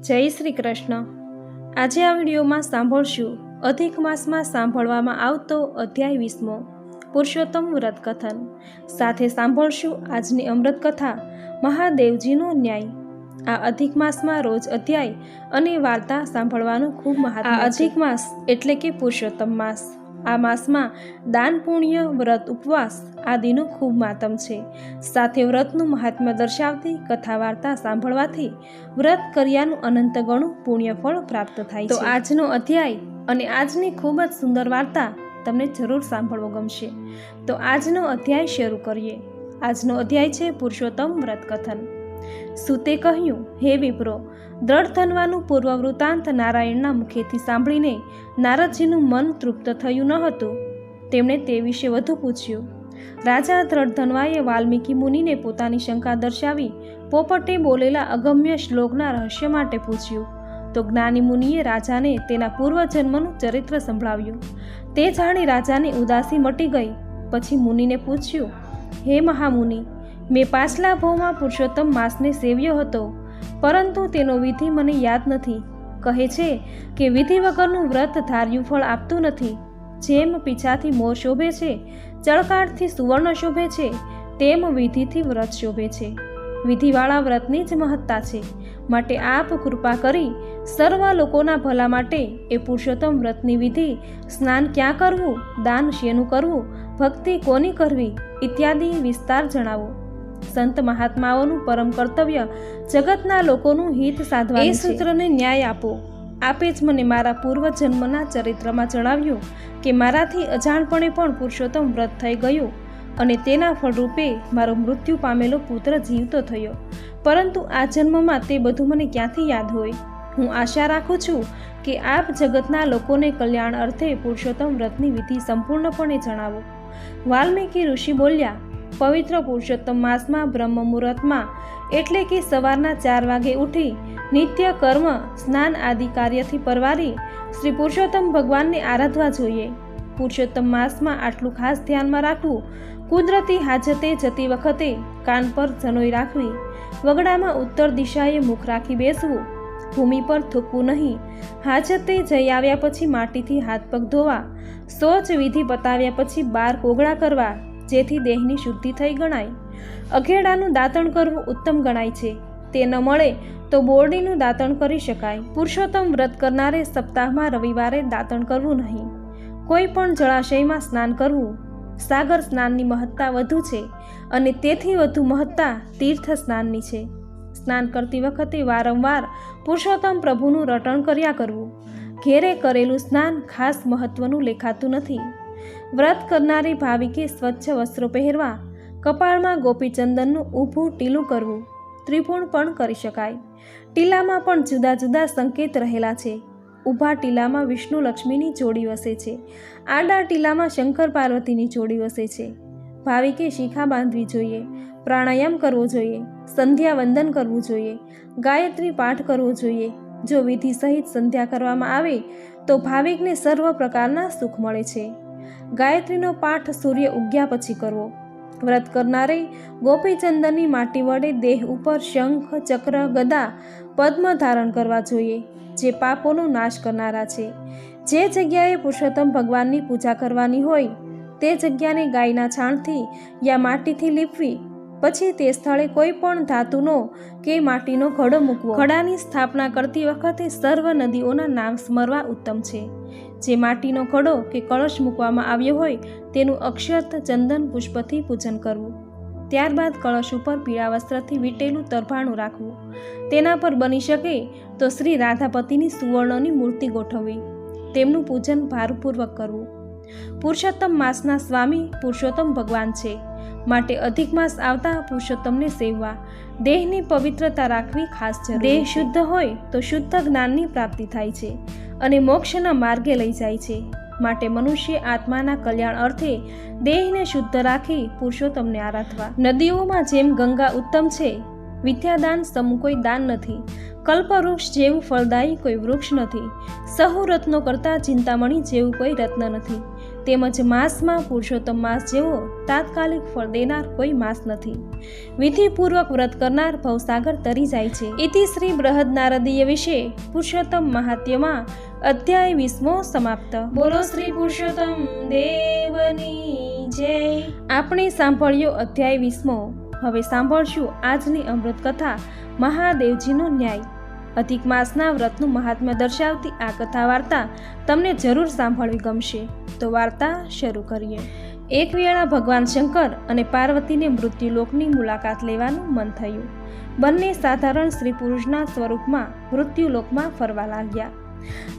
જય શ્રી કૃષ્ણ. આજે આ વિડીયોમાં સાંભળશું અધિક માસમાં સાંભળવામાં આવતો અધ્યાય વીસમો પુરુષોત્તમ વ્રત કથન સાથે સાંભળશું આજની અમૃત કથા મહાદેવજીનો ન્યાય. આ અધિક માસમાં રોજ અધ્યાય અને વાર્તા સાંભળવાનું ખૂબ મહત્વ અધિક માસ એટલે કે પુરુષોત્તમ માસ. આ માસમાં દાન પુણ્ય વ્રત ઉપવાસ આદિનું ખૂબ માતમ છે. સાથે વ્રતનું મહાત્મ્ય દર્શાવતી કથા વાર્તા સાંભળવાથી વ્રત કર્યાનું અનંત ગણું પુણ્ય ફળ પ્રાપ્ત થાય છે. તો આજનો અધ્યાય અને આજની ખૂબ જ સુંદર વાર્તા તમને જરૂર સાંભળવો ગમશે. તો આજનો અધ્યાય શરૂ કરીએ. આજનો અધ્યાય છે પુરુષોત્તમ વ્રત કથન સુતે કહ્યું, હે વિપ્રો, દ્રઢ ધનવાનું પૂર્વ વૃત્તાંત નારાયણના મુખેથી સાંભળીને નારદજીનું મન તૃપ્ત થયું ન હતું. તેમણે તે વિશે વધુ પૂછ્યું, રાજા દ્રઢધનવાએ વાલ્મીકી મુનિને પોતાની શંકા દર્શાવી પોપટે બોલેલા અગમ્ય શ્લોકના રહસ્ય માટે પૂછ્યું. તો જ્ઞાની મુનિએ રાજાને તેના પૂર્વજન્મનું ચરિત્ર સંભળાવ્યું. તે જાણી રાજાની ઉદાસી મટી ગઈ. પછી મુનિને પૂછ્યું, હે મહામુનિ મેં પાછલા ભાવમાં પુરુષોત્તમ માસને સેવ્યો હતો, પરંતુ તેનો વિધિ મને યાદ નથી. કહે છે કે વિધિ વગરનું વ્રત ધાર્યું ફળ આપતું નથી. જેમ પીછાથી મોર શોભે છે ચળકાટથી સુવર્ણ શોભે છે, તેમ વિધિથી વ્રત શોભે છે. વિધિવાળા વ્રતની જ મહત્તા છે. માટે આપ કૃપા કરી સર્વ લોકોના ભલા માટે એ પુરુષોત્તમ વ્રતની વિધિ, સ્નાન ક્યાં કરવું, દાન શેનું કરવું, ભક્તિ કોની કરવી, ઇત્યાદિ વિસ્તાર જણાવો. સંત મહાત્માઓનું પરમ કર્તવ્ય જગતના લોકોનું હિત સાધવા એ સૂત્રને ન્યાય આપો. આપે જ મને મારા પૂર્વજન્મના ચરિત્રમાં જણાવ્યું કે મારાથી અજાણપણે પણ પુરુષોત્તમ વ્રત થઈ ગયું અને તેના ફળરૂપે મારો મૃત્યુ પામેલો પુત્ર જીવતો થયો. પરંતુ આ જન્મમાં તે બધું મને ક્યાંથી યાદ હોય? હું આશા રાખું છું કે આપ જગતના લોકોને કલ્યાણ અર્થે પુરુષોત્તમ વ્રતની વિધિ સંપૂર્ણપણે જણાવો. વાલ્મીકી ઋષિ બોલ્યા પવિત્ર પુરુષોત્તમ માસમાં બ્રહ્મ મુહૂર્તમાં એટલે કે સવારના ચાર વાગે ઉઠી નિત્ય કર્મ, સ્નાન આદિ કાર્યથી પરવારી શ્રી પુરુષોત્તમ ભગવાનને આરાધવા જોઈએ. પુરુષોત્તમ માસમાં આટલું ખાસ ધ્યાનમાં રાખવું કુદરતી હાજતે જતી વખતે કાન પર જનોઈ રાખવી, વગડામાં ઉત્તર દિશાએ મુખ રાખી બેસવું, ભૂમિ પર થૂકવું નહીં. હાજતે જઈ આવ્યા પછી માટીથી હાથ પગ ધોવા શૌચ વિધિ પતાવ્યા પછી બાર કોગળા કરવા જેથી દેહની શુદ્ધિ થઈ ગણાય. અઘેડાનું દાંતણ કરવું ઉત્તમ ગણાય છે. તે ન મળે તો બોરડીનું દાંતણ કરી શકાય. પુરુષોત્તમ વ્રત કરનારે સપ્તાહમાં રવિવારે દાંતણ કરવું નહીં. કોઈ પણ જળાશયમાં સ્નાન કરવું. સાગર સ્નાનની મહત્તા વધુ છે અને તેથી વધુ મહત્તા તીર્થ સ્નાનની છે. સ્નાન કરતી વખતે વારંવાર પુરુષોત્તમ પ્રભુનું રટણ કર્યા કરવું. ઘેરે કરેલું સ્નાન ખાસ મહત્વનું લેખાતું નથી. વ્રત કરનારી ભાવિકે સ્વચ્છ વસ્ત્રો પહેરવા, કપાળમાં ગોપીચંદનનું ઊભું ટીલું કરવું ત્રિપુણ પણ કરી શકાય. ટીલામાં પણ જુદા જુદા સંકેત રહેલા છે. ઊભા ટીલામાં વિષ્ણુ લક્ષ્મીની જોડી વસે છે. આડા ટીલામાં શંકર પાર્વતીની જોડી વસે છે. ભાવિકે શિખા બાંધવી જોઈએ, પ્રાણાયામ કરવો જોઈએ, સંધ્યા વંદન કરવું જોઈએ, ગાયત્રી પાઠ કરવો જોઈએ. જો વિધિ સહિત સંધ્યા કરવામાં આવે, તો ભાવિકને સર્વ પ્રકારના સુખ મળે છે. ગાયત્રીનો પાઠ સૂર્ય ઉગ્યા પછી કરવો. વ્રત કરનારે ગોપીચંદનની માટી વડે દેહ ઉપર શંખ, ચક્ર, ગદા, પદ્મ ધારણ કરવા જોઈએ, જે પાપોનો નાશ કરનારા છે. જે જગ્યાએ પુરુષોત્તમ ભગવાનની પૂજા કરવાની હોય, તે જગ્યાને ગાયના છાણથી યા માટીથી લીપવી, પછી તે સ્થળે કોઈ પણ ધાતુનો કે માટીનો ઘડો મૂકવો. ઘડાની સ્થાપના કરતી વખતે સર્વ નદીઓના નામ સ્મરવા ઉત્તમ છે. જે માટીનો ઘડો કે કળશ મૂકવામાં આવ્યો હોય તેનું અક્ષત ચંદન પુષ્પથી પૂજન કરવું. ત્યારબાદ કળશ ઉપર પીળા વસ્ત્રથી વીટેલું તરભાણું રાખવું. તેના પર બની શકે તો શ્રી રાધાપતિની સુવર્ણની મૂર્તિ ગોઠવવી. તેમનું પૂજન ભારપૂર્વક કરવું. પુરુષોત્તમ માસના સ્વામી પુરુષોત્તમ ભગવાન છે. માટે અધિક માસ આવતા પુરુષોત્તમને સેવવા. દેહની પવિત્રતા રાખવી ખાસ છે. દેહ શુદ્ધ હોય તો શુદ્ધ જ્ઞાનની પ્રાપ્તિ થાય છે. અને મોક્ષના માર્ગે લઈ જાય છે. માટે મનુષ્ય આત્માના કલ્યાણ અર્થે દેહને શુદ્ધ રાખી પુરુષોત્તમને આરાધવા. નદીઓમાં જેમ ગંગા ઉત્તમ છે, વિદ્યાદાન સમ કોઈ દાન નથી. કલ્પવૃક્ષ જેવું ફળદાયી કોઈ વૃક્ષ નથી. સહુ રત્નો કરતાં ચિંતામણી જેવું કોઈ રત્ન નથી. તેમજ માસમાં પુરુષોત્તમ માસ જેવો તાત્કાલિક ફળ દેનાર કોઈ માસ નથી. વિધિપૂર્વક વ્રત કરનાર ભવસાગર તરી જાય છે. ઇતિ શ્રી બૃહદ નારદીય વિશે પુરુષોત્તમ મહાત્યમાં અધ્યાય વીસમો સમાપ્ત. બોલો શ્રી પુરુષોત્તમ દેવની જય. આપણે સાંભળ્યો અધ્યાય વીસમો. હવે સાંભળશું આજની અમૃત કથા મહાદેવજીનો ન્યાય. અધિક માસના વ્રતનું મહાત્મ્ય દર્શાવતી આ કથા વાર્તા તમને જરૂર સાંભળવી ગમશે. તો વાર્તા શરૂ કરીએ. એક વેળા ભગવાન શંકર અને પાર્વતીને મૃત્યુલોકની મુલાકાત લેવાનું મન થયું. બંને સાધારણ સ્ત્રી પુરુષના સ્વરૂપમાં મૃત્યુલોકમાં ફરવા લાગ્યા.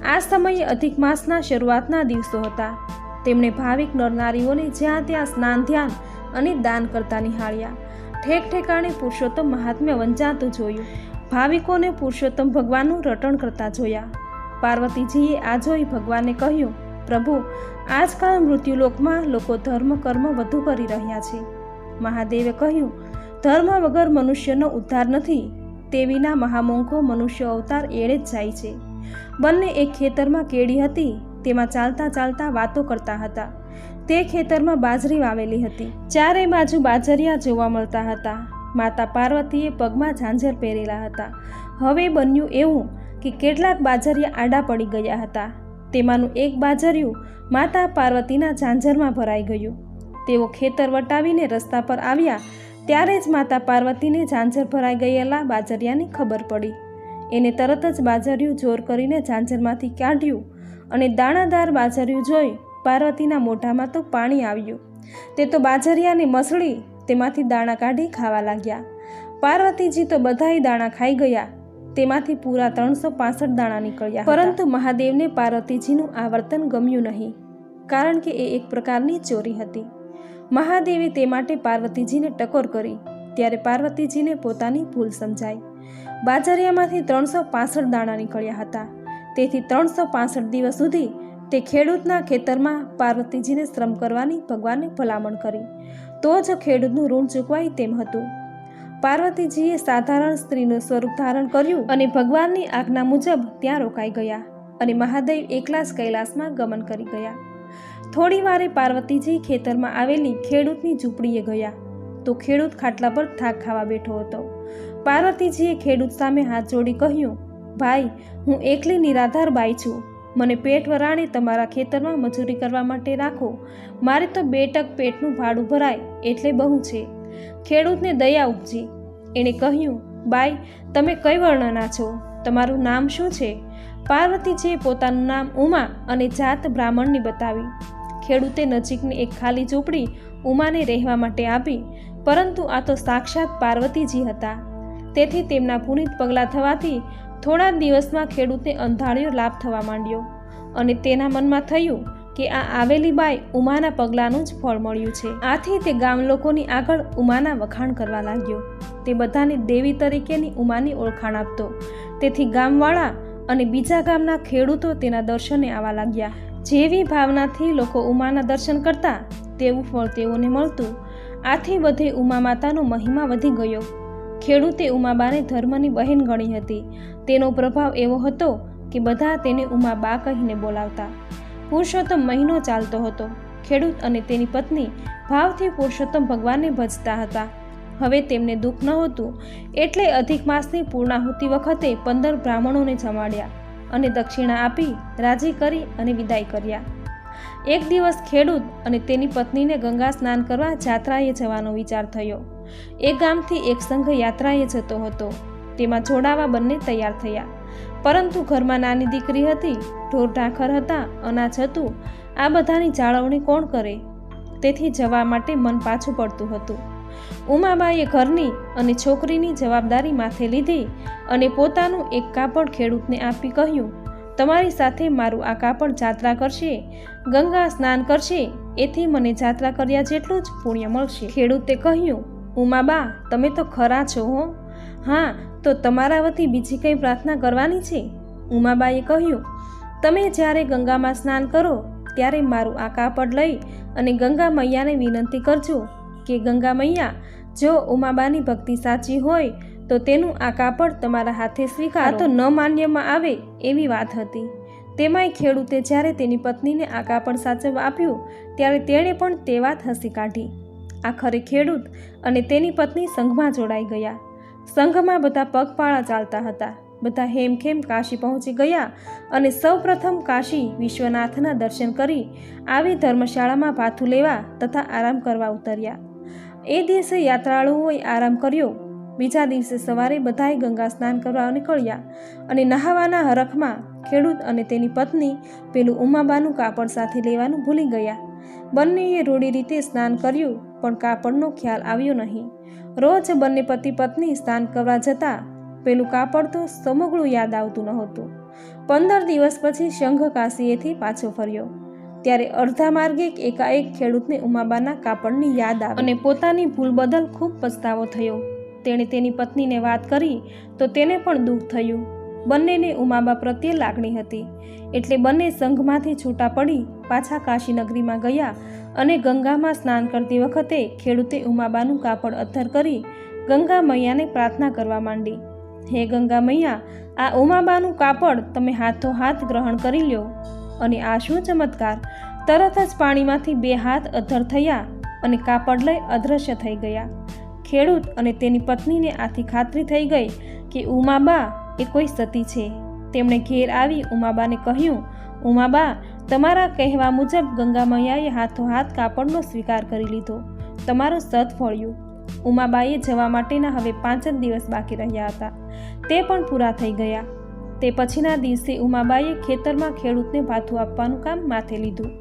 આ સમયે અધિક માસના શરૂઆતના દિવસો હતા. તેમણે ભાવિક નરનારીઓને જ્યાં ત્યાં સ્નાન, ધ્યાન અને દાન કરતા નિહાળ્યા. ઠેક ઠેકાણે પુરુષોત્તમ મહાત્મ્ય વંચાતું જોયું. ભાવિકોને પુરુષોત્તમ ભગવાનનું રટણ કરતા જોયા. પાર્વતીજીએ આ જોઈ ભગવાનને કહ્યું, પ્રભુ આજકાલ મૃત્યુલોકમાં લોકો ધર્મ, કર્મ વધુ કરી રહ્યા છે. મહાદેવે કહ્યું, ધર્મ વગર મનુષ્યનો ઉદ્ધાર નથી. તે વિના મહામોંઘો મનુષ્ય અવતાર એળે જ જાય છે. બંને એક ખેતરમાં કેડી હતી, તેમાં ચાલતા ચાલતા વાતો કરતા હતા. તે ખેતરમાં બાજરી વાવેલી હતી. ચારે બાજુ બાજરિયા જોવા મળતા હતા. માતા પાર્વતીએ પગમાં ઝાંઝર પહેરેલા હતા. હવે બન્યું એવું કે કેટલાક બાજરિયા આડા પડી ગયા હતા. તેમાંનું એક બાજરિયું માતા પાર્વતીના ઝાંઝરમાં ભરાઈ ગયું. તેઓ ખેતર વટાવીને રસ્તા પર આવ્યા ત્યારે જ માતા પાર્વતીને ઝાંઝર ભરાઈ ગયેલા બાજરિયાની ખબર પડી. એને તરત જ બાજરિયું જોર કરીને ઝાંઝરમાંથી કાઢ્યું અને દાણાદાર બાજરિયું જોઈ પાર્વતીના મોઢામાં તો પાણી આવ્યું. તે તો બાજરિયાની મસળી તેમાંથી દાણા કાઢી ખાવા લાગ્યા. પાર્વતીજી તો બધાય દાણા ખાઈ ગયા. તેમાંથી પૂરા ત્રણસો પાસઠ દાણા નીકળ્યા પરંતુ મહાદેવને પાર્વતીજીનું આ વર્તન ગમ્યું નહીં, કારણ કે એ એક પ્રકારની ચોરી હતી. મહાદેવે તે માટે પાર્વતીજીને ટકોર કરી, ત્યારે પાર્વતીજીને પોતાની ભૂલ સમજાઈ. બાજરિયામાંથી ત્રણસો પાસઠ દાણા નીકળ્યા હતા. તેથી ત્રણસો પાસઠ દિવસ સુધી તે ખેડૂતના ખેતરમાં પાર્વતીજીને શ્રમ કરવાની ભગવાને ભલામણ કરી. તો જ ખેડૂતનું ઋણ ચૂકવાય તેમ હતું. પાર્વતીજીએ સાધારણ સ્ત્રીનું સ્વરૂપ ધારણ કર્યું અને ભગવાનની આજ્ઞા મુજબ ત્યાં રોકાઈ ગયા અને મહાદેવ એકલા જ કૈલાસમાં ગમન કરી ગયા. થોડી વારે પાર્વતીજી ખેતરમાં આવેલી ખેડૂતની ઝૂંપડીએ ગયા તો ખેડૂત ખાટલા પર થાક ખાવા બેઠો હતો. પાર્વતીજીએ ખેડૂત સામે હાથ જોડી કહ્યું, ભાઈ, હું એકલી નિરાધાર બાઈ છું. મને પેટ વરાણે તમારા ખેતરમાં મજૂરી કરવા માટે રાખો. મારે તો બે ટક પેટનું ભાડું ભરાય, એટલે બહુ છે. ખેડૂતને દયા ઉપજી. એણે કહ્યું, બાઈ, તમે કઈ વર્ણના છો? તમારું નામ શું છે? પાર્વતીજીએ પોતાનું નામ ઉમા અને જાત બ્રાહ્મણની બતાવી. ખેડૂતે નજીકની એક ખાલી ઝૂંપડી ઉમાને રહેવા માટે આપી, પરંતુ આ તો સાક્ષાત પાર્વતીજી હતા. તેથી તેમના પુનિત પગલાં થવાથી થોડા દિવસમાં ખેડૂતને અંધાળ્યો લાભ થવા માંડ્યો અને તેના મનમાં થયું કે આ આવેલી બાઈ ઉમાના પગલાંનું જ ફળ મળ્યું છે. આથી તે ગામ લોકોની આગળ ઉમાના વખાણ કરવા લાગ્યો. તે બધાને દેવી તરીકેની ઉમાની ઓળખાણ આપતો. તેથી ગામવાળા અને બીજા ગામના ખેડૂતો તેના દર્શને આવવા લાગ્યા. જેવી ભાવનાથી લોકો ઉમાના દર્શન કરતા તેવું ફળ તેઓને મળતું. આથી બધે ઉમા માતાનો મહિમા વધી ગયો. ખેડૂતે ઉમાબાને ધર્મની બહેન ગણી હતી. તેનો પ્રભાવ એવો હતો કે બધા તેને ઉમાબા કહીને બોલાવતા. પુરુષોત્તમ મહિનો ચાલતો હતો. ખેડૂત અને તેની પત્ની ભાવથી પુરુષોત્તમ ભગવાનને ભજતા હતા. હવે તેમને દુઃખ નહોતું એટલે અધિક માસની પૂર્ણાહુતિ વખતે પંદર બ્રાહ્મણોને જમાડ્યા અને દક્ષિણા આપી, રાજી કરી અને વિદાય કર્યા. એક દિવસ ખેડૂત અને તેની પત્નીને ગંગા સ્નાન કરવા જાત્રાએ જવાનો વિચાર થયો. એક ગામથી એક સંઘ યાત્રાએ જતો હતો. તેમાં જોડાવા બંને તૈયાર થયા. પરંતુ ઘરમાં નાની દીકરી હતી, ઢોર ઢાંખર હતા, અનાજ હતું, આ બધાની જાળવણી કોણ કરે? તેથી જવા માટે મન પાછું પડતું હતું. ઉમાબાઈએ ઘરની અને છોકરીની જવાબદારી માથે લીધી અને પોતાનું એક કાપડ ખેડૂતને આપી કહ્યું, તમારી સાથે મારું આ કાપડ જાત્રા કરશે, ગંગા સ્નાન કરશે, એથી મને જાત્રા કર્યા જેટલું જ પુણ્ય મળશે. ખેડૂતે કહ્યું, ઉમાબા, તમે તો ખરા છો હો. હા તો તમારા વતી બીજી કંઈ પ્રાર્થના કરવાની છે? ઉમાબાએ કહ્યું, તમે જ્યારે ગંગામાં સ્નાન કરો, ત્યારે મારું આ કાપડ લઈ અને ગંગા મૈયાને વિનંતી કરજો કે, ગંગા મૈયા, જો ઉમાબાની ભક્તિ સાચી હોય, તો તેનું આ કાપડ તમારા હાથે સ્વીકાર. તો ન માન્યમાં આવે એવી વાત હતી. તેમાંય ખેડૂતે જ્યારે તેની પત્નીને આ કાપડ સાચવવા આપ્યું, ત્યારે તેણે પણ તે વાત હસી કાઢી. આખરે ખેડૂત અને તેની પત્ની સંઘમાં જોડાઈ ગયા. સંઘમાં બધા પગપાળા ચાલતા હતા. બધા હેમખેમ કાશી પહોંચી ગયા અને સૌપ્રથમ કાશી વિશ્વનાથના દર્શન કરી આવી ધર્મશાળામાં ભાથું લેવા તથા આરામ કરવા ઉતર્યા. એ દિવસે યાત્રાળુઓએ આરામ કર્યો. બીજા દિવસે સવારે બધાએ ગંગા સ્નાન કરવા નીકળ્યા અને નહાવાના હરખમાં ખેડૂત અને તેની પત્ની પેલું ઉમાબાનું કાપડ સાથે લેવાનું ભૂલી ગયા. બંનેએ રોડી રીતે સ્નાન કર્યું, પણ કાપડનો ખ્યાલ આવ્યો નહીં. રોજ બંને પતિ પત્ની સ્નાન કરવા જતા પેલું કાપડ તો સમગ્રું યાદ આવતું નહોતું. પંદર દિવસ પછી શંખ કાશીએથી પાછો ફર્યો. ત્યારે અડધા માર્ગે એકાએક ખેડૂતને ઉમાબાના કાપડની યાદ આવી. અને પોતાની ભૂલ બદલ ખૂબ પછતાવો થયો. તેણે તેની પત્નીને વાત કરી તો તેને પણ દુઃખ થયું. બંનેને ઉમાબા પ્રત્યે લાગણી હતી. એટલે બંને સંઘમાંથી છૂટા પડી પાછા કાશીનગરીમાં ગયા અને ગંગામાં સ્નાન કરતી વખતે ખેડૂતે ઉમાબાનું કાપડ અથર કરી ગંગા મૈયાને પ્રાર્થના કરવા માંડી. હે ગંગા મૈયા, આ ઉમાબાનું કાપડ તમે હાથો હાથ ગ્રહણ કરી લ્યો. અને આ શું ચમત્કાર? તરત જ પાણીમાંથી બે હાથ અધર થયા અને કાપડ લઈ અદૃશ્ય થઈ ગયા. ખેડૂત અને તેની પત્નીને આથી ખાતરી થઈ ગઈ કે ઉમાબા એ કોઈ સતી છે. તેમણે ઘેર આવી ઉમાબાને કહ્યું, ઉમાબા, તમારા કહેવા મુજબ ગંગા મૈયાએ હાથો હાથ કાપડનો સ્વીકાર કરી લીધો. તમારું સત ફળ્યું. ઉમાબાઈએ જવા માટેના હવે પાંચ જ દિવસ બાકી રહ્યા હતા. તે પણ પૂરા થઈ ગયા. તે પછીના દિવસે ઉમાબાઈએ ખેતરમાં ખેડૂતને ભાથું આપવાનું કામ માથે લીધું.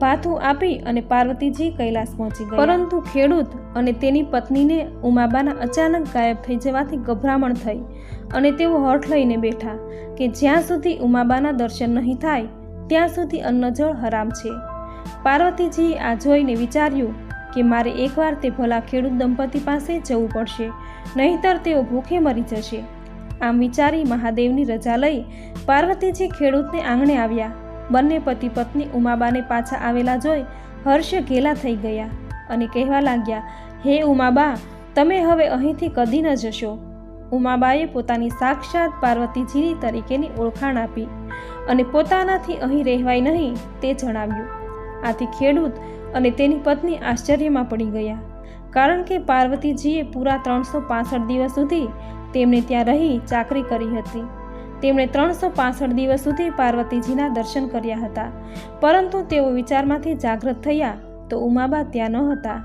ભાથું આપી અને પાર્વતીજી કૈલાસ પહોંચી ગયા. પરંતુ ખેડૂત અને તેની પત્નીને ઉમાબાના અચાનક ગાયબ થઈ જવાથી ગભરામણ થઈ અને તેઓ હઠ લઈને બેઠા કે જ્યાં સુધી ઉમાબાના દર્શન નહીં થાય, ત્યાં સુધી અન્નજળ હરામ છે. પાર્વતીજીએ આ જોઈને વિચાર્યું કે મારે એકવાર તે ભલા ખેડૂત દંપતી પાસે જવું પડશે, નહીંતર તેઓ ભૂખે મરી જશે. આમ વિચારી મહાદેવની રજા લઈ પાર્વતીજી ખેડૂતને આંગણે આવ્યા. બંને પતિ પત્ની ઉમાબાને પાછા આવેલા જોઈ હર્ષ ઘેલા થઈ ગયા અને કહેવા લાગ્યા, હે ઉમાબા, તમે હવે અહીંથી કદી ન જશો. ઉમાબાએ પોતાની સાક્ષાત પાર્વતીજીની તરીકેની ઓળખાણ આપી અને પોતાનાથી અહીં રહેવાય નહીં તે જણાવ્યું. આથી ખેડૂત અને તેની પત્ની આશ્ચર્યમાં પડી ગયા. કારણ કે પાર્વતીજીએ પૂરા ત્રણસો દિવસ સુધી તેમને ત્યાં રહી ચાકરી કરી હતી. તેમણે ત્રણસો પાસઠ દિવસ સુધી પાર્વતીજીના દર્શન કર્યા હતા. પરંતુ તેઓ વિચારમાંથી જાગૃત થયા તો ઉમાબા ત્યાં ન હતા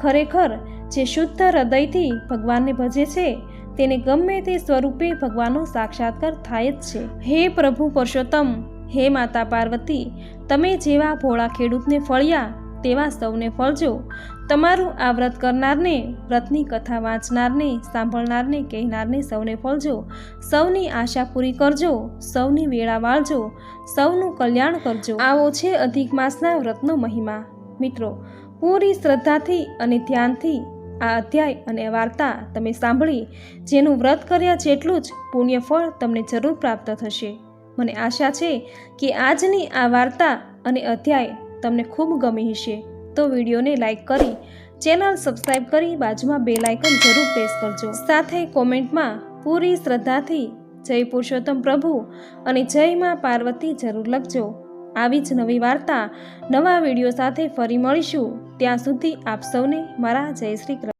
ખરેખર જે શુદ્ધ હૃદયથી ભગવાનને ભજે છે, તેને ગમે તે સ્વરૂપે ભગવાનનો સાક્ષાત્કાર થાય જ છે. હે પ્રભુ પુરુષોત્તમ, હે માતા પાર્વતી, તમે જેવા ભોળા ખેડૂતને ફળ્યા તેવા સૌને ફળજો. તમારું આ વ્રત કરનારને, વ્રતની કથા વાંચનારને, સાંભળનારને, કહેનારને સૌને ફળજો. સૌની આશા પૂરી કરજો, સૌની વેળા વાળજો, સૌનું કલ્યાણ કરજો. આવો છે અધિક માસના વ્રતનો મહિમા. મિત્રો, પૂરી શ્રદ્ધાથી અને ધ્યાનથી આ અધ્યાય અને વાર્તા તમે સાંભળી, જેનું વ્રત કર્યા જેટલું જ પુણ્ય ફળ તમને જરૂર પ્રાપ્ત થશે. મને આશા છે કે આજની આ વાર્તા અને અધ્યાય તમને ખૂબ ગમી હશે, તો વિડીયોને લાઇક કરી, ચેનલ સબસ્ક્રાઈબ કરી બાજુમાં બે લાઇકન જરૂર પ્રેસ કરજો. સાથે કોમેન્ટમાં પૂરી શ્રદ્ધાથી જય પુરુષોત્તમ પ્રભુ અને જય માં પાર્વતી જરૂર લખજો. આવી જ નવી વાર્તા, નવા વીડિયો સાથે ફરી મળીશું. ત્યાં સુધી આપ સૌને મારા જય શ્રી કૃષ્ણ.